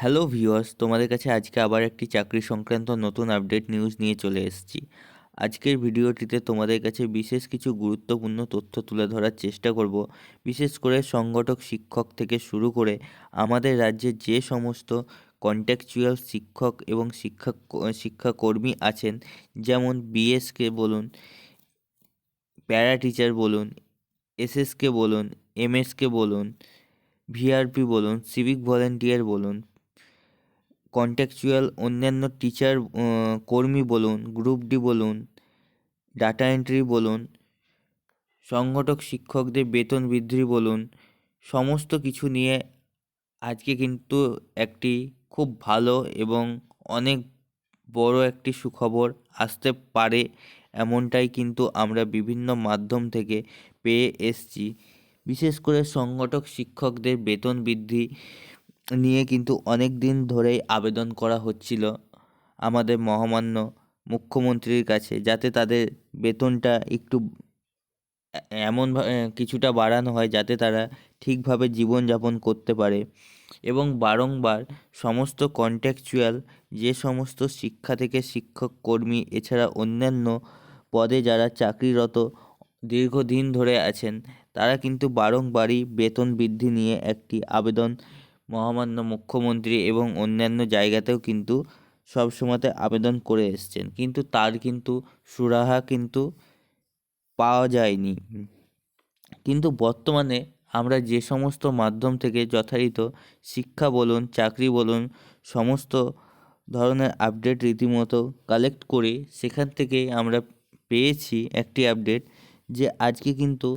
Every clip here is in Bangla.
হ্যালো ভিউয়ার্স, তোমাদের কাছে আজকে আবার একটি চাকরি সংক্রান্ত নতুন আপডেট নিউজ নিয়ে চলে এসেছি। আজকের ভিডিওটিতে তোমাদের কাছে বিশেষ কিছু গুরুত্বপূর্ণ তথ্য তুলে ধরার চেষ্টা করব। বিশেষ করে সংগঠক শিক্ষক থেকে শুরু করে আমাদের রাজ্যে যে সমস্ত কন্ট্যাকচুয়াল শিক্ষক এবং শিক্ষা, শিক্ষাকর্মী আছেন, যেমন বিএসকে বলুন প্যারা টিচার বলুন এসএসকে বলুন এমএসকে বলুন ভিআরপি বলুন সিভিক ভলেন্টিয়ার বলুন কন্ট্যাকচুয়াল অন্যান্য টিচার কর্মী বলুন গ্রুপ ডি বলুন ডাটা এন্ট্রি বলুন, সংগঠক, শিক্ষকদের বেতন বৃদ্ধি বলুন, সমস্ত কিছু নিয়ে আজকে কিন্তু একটি খুব ভালো এবং অনেক বড় একটি সুখবর আসতে পারে এমনটাই কিন্তু আমরা বিভিন্ন মাধ্যম থেকে পেয়ে এসছি। বিশেষ করে সংগঠক, শিক্ষকদের বেতন বৃদ্ধি নিয়ে কিন্তু অনেক দিন ধরেই আবেদন করা হচ্ছিল আমাদের মহামান্য মুখ্যমন্ত্রীর কাছে, যাতে তাদের বেতনটা একটু এমন কিছুটা বাড়ানো হয় যাতে তারা ঠিকভাবে জীবনযাপন করতে পারে। এবং বারংবার সমস্ত কন্ট্যাকচুয়াল যে সমস্ত শিক্ষা থেকে শিক্ষক কর্মী, এছাড়া অন্যান্য পদে যারা চাকরিরত দীর্ঘদিন ধরে আছেন, তারা কিন্তু বারংবারই বেতন বৃদ্ধি নিয়ে একটি আবেদন মহামান্য মুখ্যমন্ত্রী এবং অন্যান্য জায়গাতেও কিন্তু সব সময়তে আবেদন করে এসছেন। কিন্তু তার কিন্তু সুরাহা কিন্তু পাওয়া যায়নি। কিন্তু বর্তমানে আমরা যে সমস্ত মাধ্যম থেকে যথারীত শিক্ষা বলুন, চাকরি বলুন, সমস্ত ধরনের আপডেট রীতিমতো কালেক্ট করে সেখান থেকে আমরা পেয়েছি একটি আপডেট যে আজকে কিন্তু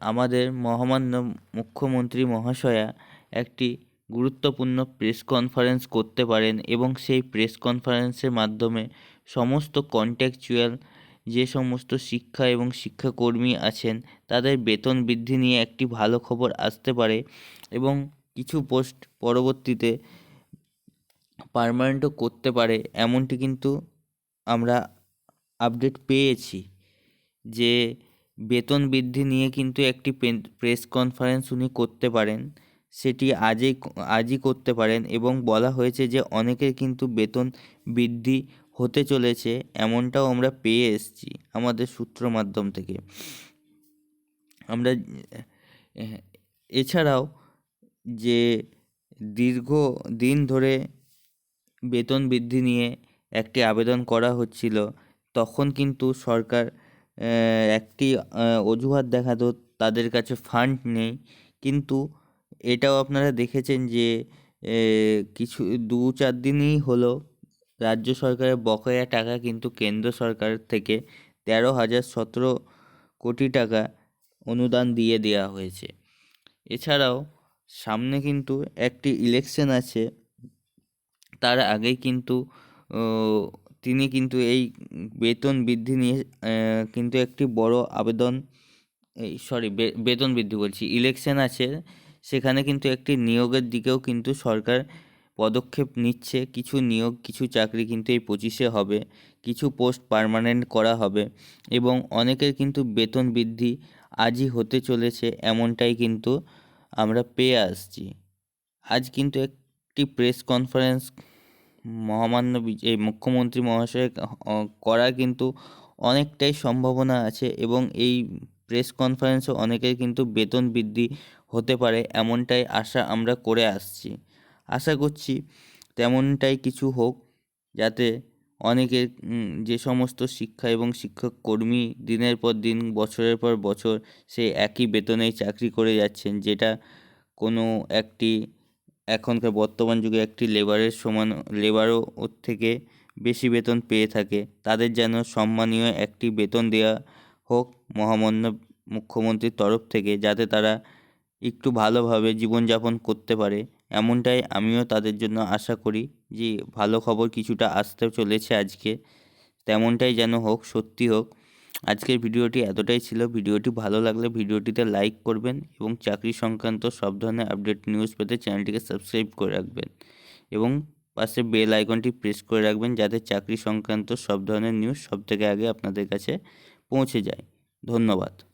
আমাদের মহামান্য মুখ্যমন্ত্রী মহাশয়া একটি গুরুত্বপূর্ণ প্রেস কনফারেন্স করতে পারেন এবং সেই প্রেস কনফারেন্সের মাধ্যমে সমস্ত কন্ট্যাকচুয়াল যে সমস্ত শিক্ষা এবং শিক্ষাকর্মী আছেন, তাদের বেতন বৃদ্ধি নিয়ে একটি ভালো খবর আসতে পারে এবং কিছু পোস্ট পরবর্তীতে পারমানেন্টও করতে পারে। এমনটি কিন্তু আমরা আপডেট পেয়েছি যে বেতন বৃদ্ধি নিয়ে কিন্তু একটি প্রেস কনফারেন্স উনি করতে পারেন। সেটি আজই আজই করতে পারেন এবং বলা হয়েছে যে অনেকের কিন্তু বেতন বৃদ্ধি হতে চলেছে, এমনটাও আমরা পেয়ে এসেছি আমাদের সূত্র মাধ্যম থেকে। আমরা, এছাড়াও যে দীর্ঘ দিন ধরে বেতন বৃদ্ধি নিয়ে একটি আবেদন করা হচ্ছিল, তখন কিন্তু সরকার একটি অজুহাত দেখাতো তাদের কাছে ফান্ড নেই, কিন্তু এটাও আপনারা দেখেছেন যে কিছু দু চার দিনই হলো, রাজ্য সরকারের বকেয়া টাকা কিন্তু কেন্দ্র সরকারের থেকে তেরো হাজার সতেরো কোটি টাকা অনুদান দিয়ে দেওয়া হয়েছে। এছাড়াও সামনে কিন্তু একটি ইলেকশন আছে, তার আগেই কিন্তু তিনি কিন্তু এই বেতন বৃদ্ধি নিয়ে কিন্তু একটি বড় আবেদন, এই সরি বেতন বৃদ্ধি বলছি ইলেকশন আছে সেখানে কিন্তু একটি নিয়োগের দিকেও কিন্তু সরকার পদক্ষেপ নিচ্ছে। কিছু নিয়োগ, কিছু চাকরি কিন্তু এই পঁচিশে হবে। কিছু পোস্ট পারমানেন্ট করা হবে এবং অনেকের কিন্তু বেতন বৃদ্ধি আজই হতে চলেছে এমনটাই কিন্তু আমরা পেয়ে আসছি। আজ কিন্তু একটি প্রেস কনফারেন্স মহামান্য এই মুখ্যমন্ত্রী মহাশয় করার কিন্তু অনেকটাই সম্ভাবনা আছে এবং এই প্রেস কনফারেন্সে অনেকের কিন্তু বেতন বৃদ্ধি হতে পারে, এমনটাই আশা আমরা করে আসছি। আশা করছি তেমনটাই কিছু হোক, যাতে অনেকের যে সমস্ত শিক্ষা এবং শিক্ষক কর্মী দিনের পর দিন, বছরের পর বছর সেই একই বেতনেই চাকরি করে যাচ্ছেন, যেটা কোনো একটি এখনকার বর্তমান যুগে একটি লেবারের সমান, লেবারও থেকে বেশি বেতন পেয়ে থাকে। তাদের যেন সম্মানীয় একটি বেতন দেওয়া হোক মহামান্য মুখ্যমন্ত্রীর তরফ থেকে যাতে তারা একটু ভালোভাবে জীবনযাপন করতে পারে, এমনটাই আমিও তাদের জন্য আশা করি যে ভালো খবর কিছুটা আসতে চলেছে আজকে। তেমনটাই যেন হোক, সত্যি হোক, আজকের ভিডিওটি এতটাই ছিল। ভিডিওটি ভালো লাগলে ভিডিওটিতে লাইক করবেন এবং চাকরি সংক্রান্ত সব ধরনের আপডেট নিউজ পেতে চ্যানেলটিকে সাবস্ক্রাইব করে রাখবেন এবং পাশে বেল আইকনটি প্রেস করে রাখবেন যাতে চাকরি সংক্রান্ত সব ধরনের নিউজ সব থেকে আগে আপনাদের কাছে পৌঁছে যায়। ধন্যবাদ।